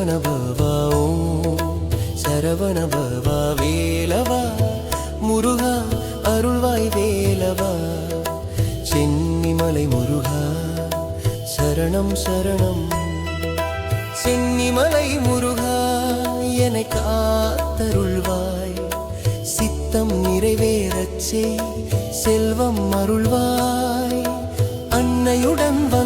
சரவண பவா ஓம் சரவண பவா வேலவா? முருகா அருள்வாய் வேலவா? சென்னிமலை முருகா சரணம் சரணம். சென்னிமலை முருகா என காத்தருள்வாய். சித்தம் நிறைவேறச் செய் செல்வம் அருள்வாய். அன்னையுடன் வந்தாய்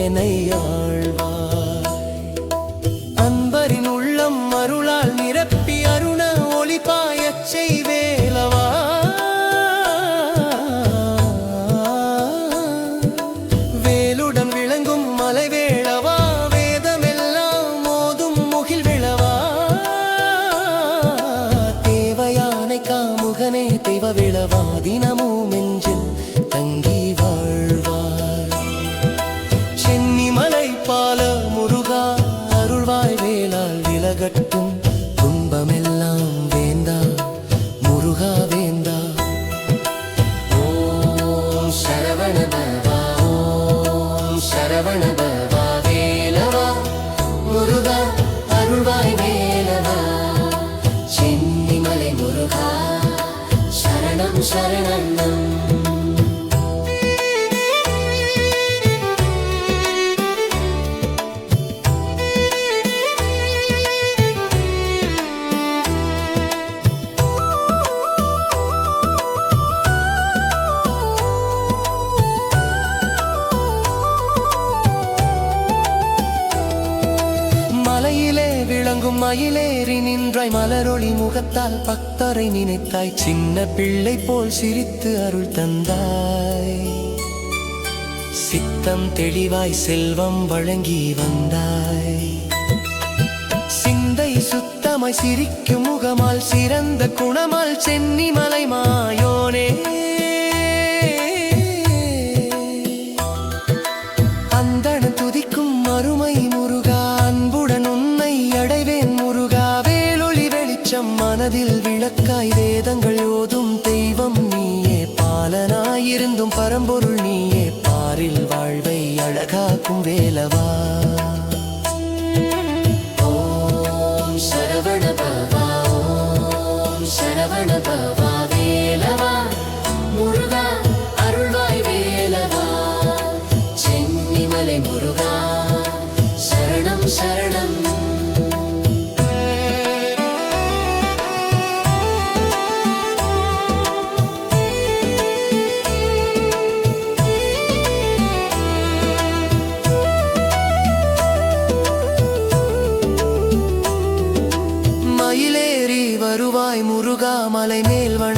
என்னை ஆழ்வாய் அன்பரின் உள்ள முருகா அருள்வாய் வேளால் விலகட்டும். துன்பமெல்லாம் வேந்தா முருகா வேந்தா ஓம் சரவண பவா ஓம் சரவண விளங்கும் மயிலேறி நின்றாய் மலரொளி முகத்தால் பக்தரை நினைத்தாய். சின்ன பிள்ளை போல் சிரித்து அருள் தந்தாய். சித்தம் தெளிவாய் செல்வம் வழங்கி வந்தாய். சிந்தை சுத்தமாய் சிரிக்கும் முகமால் சிறந்த குணமால் சென்னிமலை மாயோனே. இருந்தும் பரம்பொருள் நீயே. பாரில் வாழ்வை அழகாக்கும் வேலவா. ஓம் சரவண பவா ஓம் சரவண பவா.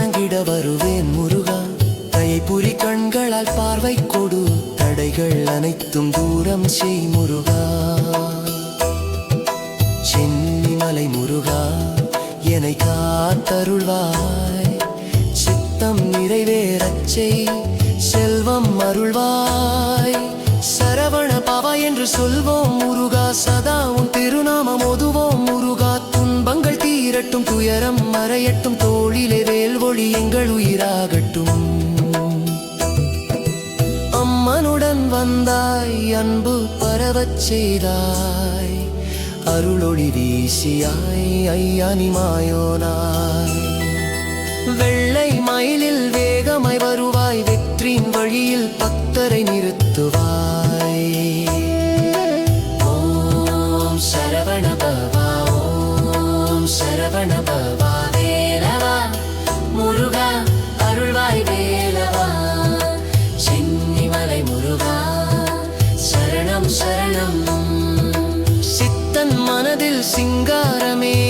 வணங்கிட வருவேன் முருகா. தயைபுரி கண்களால் பார்வை கொடு. தடைகள் அனைத்தும் தூரம் செய் முருகா. சென்னிமலை முருகா என்னை காத்தருள்வாய். சித்தம் நிறைவேறச் செய் செல்வம் அருள்வாய். சரவண பவா என்று சொல்வோம் முருகா சதா உன் திருநாமம் ஒதுவோம் முருகா. மறையட்டும் துயரம் மறையட்டும் தோழிலே வேல் ஒளி எங்கள் உயிராகட்டும். அம்மனுடன் வந்தாய் அன்பு பரவச் செய்தாய். அருளொளி வீசியாய் ஐயானி மாயோனாய். வெள்ளை மயிலில் வேகமாய் வருவாய் வெற்றின் வழியில் பக்தரை நிறுத்துவாய். சரவண பவா வேலவா? முருகா அருள்வாய் வேலவா? சென்னிமலை முருகா சரணம் சரணம். சித்தன் மனதில் சிங்காரமே.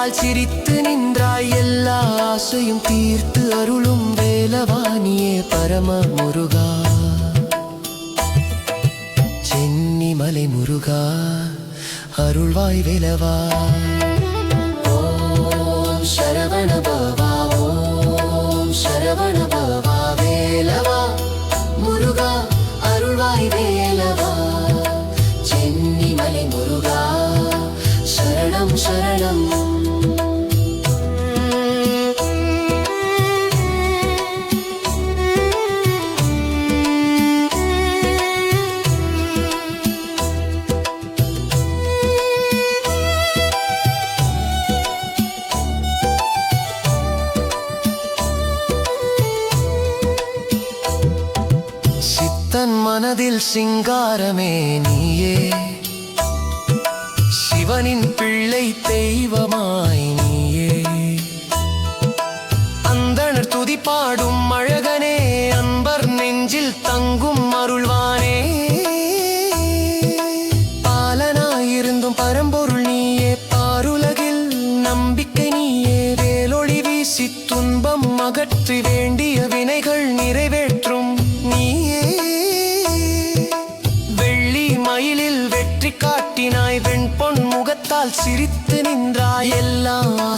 வெள்ளி சிரித்து நின்றாய். எல்லா ஆசையும் தீர்த்து அருளும் வேலவாணியே பரம முருகா. சென்னி மலை முருகா அருள்வாய் வேலவா. ஓம் சரவண பவா ஓம் சரவண பவா வேலவா. முருகா அருள்வாய் வேலவா மனதில் சிங்காரமே நீயே. சிவனின் பிள்ளை தெய்வமாய் நீயே. அந்தனர் துதிப்பாடும் அழகனே அன்பர் நெஞ்சில் தங்கும் அருள்வானே. பாலனாயிருந்தும் பரம்பொருள் நீயே பாருலகில் நம்பிக்கை நீயே. வேலொளி வீசி துன்பம் அகற்றி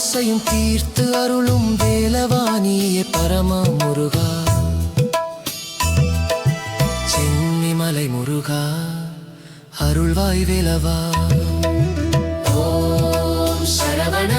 ஆசையும் தீர்த்து அருளும் வேலவாணியே பரம முருகா சென்னிமலை முருகா அருள்வாய் வேலவா. ஓம் சரவண